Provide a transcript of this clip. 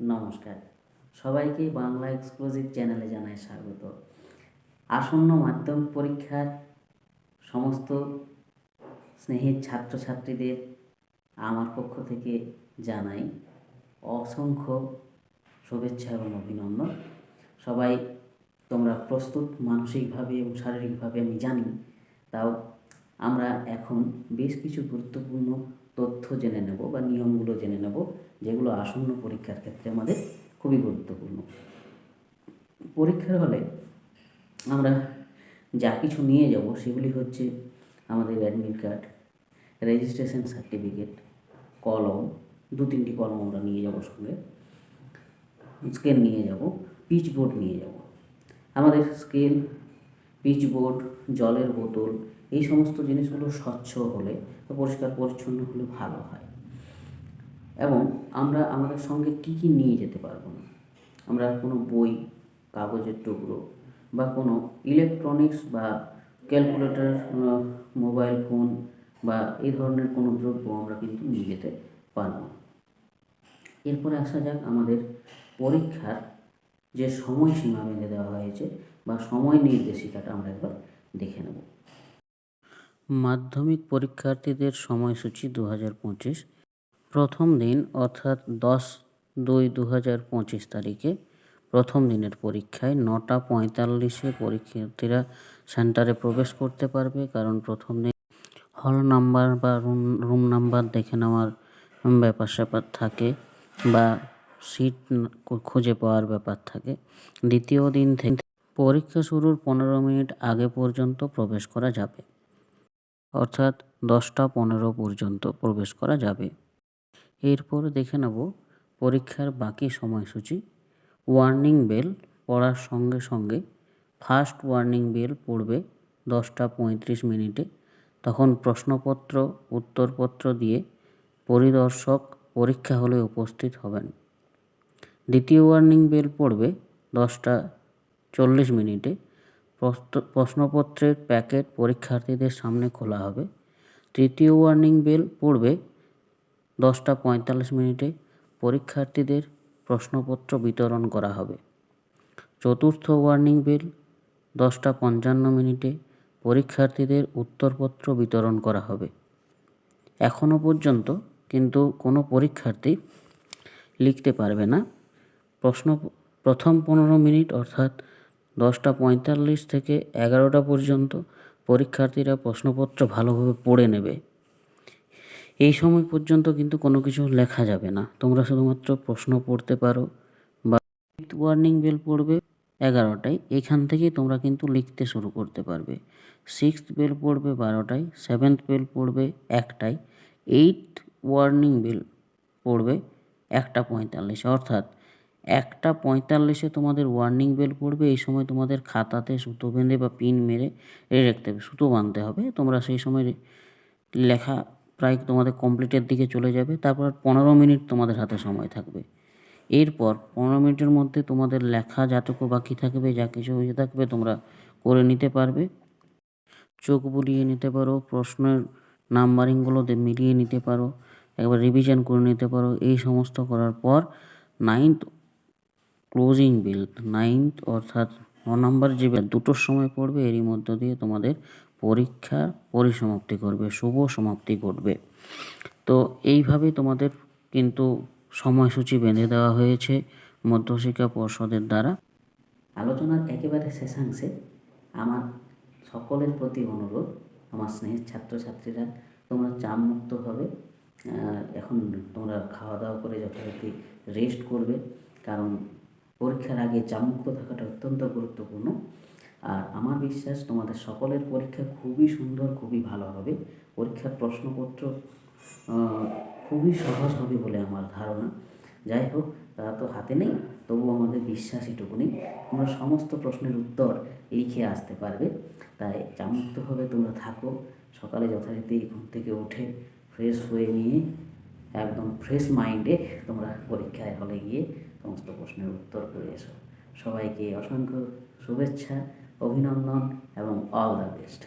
নমস্কার। সবাইকে বাংলা এক্সক্লুসিভ চ্যানেলে জানাই স্বাগত। আসন্ন মাধ্যমিক পরীক্ষার সমস্ত স্নেহের ছাত্রছাত্রীদের আমার পক্ষ থেকে জানাই অসংখ্য শুভেচ্ছা এবং অভিনন্দন। সবাই তোমরা প্রস্তুত মানসিকভাবে এবং শারীরিকভাবে আমি জানি, তাও আমরা এখন বেশ কিছু গুরুত্বপূর্ণ তথ্য জেনে নেব বা নিয়মগুলো জেনে নেব, যেগুলো আসন্ন পরীক্ষার ক্ষেত্রে আমাদের খুবই গুরুত্বপূর্ণ। পরীক্ষার হলে আমরা যা কিছু নিয়ে যাব সেগুলি হচ্ছে আমাদের অ্যাডমিট কার্ড রেজিস্ট্রেশন সার্টিফিকেট কলম, দু তিনটি কলম আমরা নিয়ে যাব সঙ্গে। স্কেল নিয়ে যাব পিচ বোর্ড নিয়ে যাব। আমাদের স্কেল পিচ বোর্ড জলের বোতল এই সমস্ত জিনিসগুলো স্বচ্ছ হলে বা পরিষ্কার পরিচ্ছন্ন হলে ভালো হয়। এবং আমরা আমাদের সঙ্গে কী কী নিয়ে যেতে পারব না? আমরা কোনো বই, কাগজের টুকরো বা কোনো ইলেকট্রনিক্স বা ক্যালকুলেটর মোবাইল ফোন বা এই ধরনের কোনো দ্রব্য আমরা কিন্তু নিয়ে যেতে পারব এরপরে আসা যাক আমাদের পরীক্ষার যে সময়সীমা বেঁধে দেওয়া হয়েছে বা সময় নির্দেশিকাটা আমরা একবার দেখে নেব। মাধ্যমিক পরীক্ষার্থীদের সময়সূচি দু হাজার পঁচিশ। প্রথম দিন অর্থাৎ দশ দুই দু হাজার পঁচিশ তারিখে প্রথম দিনের পরীক্ষায় নটা পঁয়তাল্লিশে পরীক্ষার্থীরা সেন্টারে প্রবেশ করতে পারবে, কারণ প্রথম দিন হল নাম্বার বা রুম রুম নাম্বার দেখে নেওয়ার ব্যাপার স্যাপার থাকে বা সিট খুঁজে পাওয়ার ব্যাপার থাকে। দ্বিতীয় দিন থেকে পরীক্ষা শুরুর পনেরো মিনিট আগে পর্যন্ত প্রবেশ করা যাবে। অর্থাৎ দশটা পনেরো পর্যন্ত প্রবেশ করা যাবে। এরপর দেখে নেব পরীক্ষার বাকি সময়সূচি। ওয়ার্নিং বেল পড়ার সঙ্গে সঙ্গে ফার্স্ট ওয়ার্নিং বেল পড়বে দশটা পঁয়ত্রিশ মিনিটে। তখন প্রশ্নপত্র, উত্তরপত্র দিয়ে পরিদর্শক পরীক্ষা হলে উপস্থিত হবেন। দ্বিতীয় ওয়ার্নিং বেল পড়বে দশটা চল্লিশ মিনিটে। প্রশ্নপত্রের প্যাকেট পরীক্ষার্থীদের সামনে খোলা হবে। তৃতীয় ওয়ার্নিং বেল পড়বে দশটা পঁয়তাল্লিশ মিনিটে। পরীক্ষার্থীদের প্রশ্নপত্র বিতরণ করা হবে। চতুর্থ ওয়ার্নিং বেল দশটা পঞ্চান্ন মিনিটে। পরীক্ষার্থীদের উত্তরপত্র বিতরণ করা হবে। এখনও পর্যন্ত কিন্তু কোনো পরীক্ষার্থী লিখতে পারবে না। প্রশ্ন, প্রথম পনেরো মিনিট অর্থাৎ দশটা পঁয়তাল্লিশ থেকে এগারোটা পর্যন্ত পরীক্ষার্থীরা প্রশ্নপত্র ভালোভাবে পড়ে নেবে। এই সময় পর্যন্ত কিন্তু কোনো কিছু লেখা যাবে না। তোমরা শুধুমাত্র প্রশ্ন পড়তে পারো বা ওয়ার্নিং বেল পড়বে এগারোটায়। এখান থেকেই তোমরা কিন্তু লিখতে শুরু করতে পারবে। সিক্সথ বেল পড়বে বারোটায় সেভেন্থ বেল পড়বে একটায়। এইট ওয়ার্নিং বেল পড়বে একটা পঁয়তাল্লিশে। অর্থাৎ একটা পঁয়তাল্লিশে তোমাদের ওয়ার্নিং বেল পড়বে, এই সময় তোমাদের খাতাতে সুতো বেঁধে বা পিন মেরে রেখে রাখতে হবে, সুতো বাঁধতে হবে। তোমরা সেই সময় লেখা প্রায় তোমাদের কমপ্লিটের দিকে চলে যাবে, তারপর পনেরো মিনিট তোমাদের হাতে সময় থাকবে। এরপর পনেরো মিনিটের মধ্যে তোমাদের লেখা যাটুকু বাকি থাকবে, যা কিছু হয়ে থাকবে তোমরা করে নিতে পারবে। চোখ বুলিয়ে নিতে পারো, প্রশ্নের নাম্বারিংগুলো মিলিয়ে নিতে পারো, একবার রিভিশন করে নিতে পারো, এই সমস্ত করার পর নাইন্থ ক্লোজিং বিল নাইন্থ অর্থাৎ ন নম্বর যে দুটোর সময় পড়বে, এরই মধ্য দিয়ে তোমাদের পরীক্ষার পরিসমাপ্তি করবে, শুভ সমাপ্তি ঘটবে। তো এইভাবে তোমাদের কিন্তু সময়সূচি বেঁধে দেওয়া হয়েছে মধ্যশিক্ষা পর্ষদের দ্বারা। আলোচনার একেবারে শেষাংশে আমার সকলের প্রতি অনুরোধ, আমার স্নেহের ছাত্রছাত্রীরা, তোমরা চাপমুক্তভাবে এখন তোমরা খাওয়া দাওয়া করে যথারীতি রেস্ট করবে, কারণ পরীক্ষার আগে চাপমুক্ত থাকাটা অত্যন্ত গুরুত্বপূর্ণ। আর আমার বিশ্বাস তোমাদের সকলের পরীক্ষা খুবই সুন্দর, খুবই ভালো হবে। পরীক্ষার প্রশ্নপত্র খুবই সহজ হবে বলে আমার ধারণা। যাই হোক, তারা তো হাতে নেই তবু আমাদের বিশ্বাস এটুকুনি। তোমরা সমস্ত প্রশ্নের উত্তর লিখে আসতে পারবে। তাই চামুক্তভাবে তোমরা থাকো, সকালে যথারীতি ঘুম থেকে উঠে ফ্রেশ হয়ে নিয়ে একদম ফ্রেশ মাইন্ডে তোমরা পরীক্ষায় হলে গিয়ে সমস্ত প্রশ্নের উত্তর করে এসো। সবাইকে অসংখ্য শুভেচ্ছা, অভিনন্দন এবং অল দ্য বেস্ট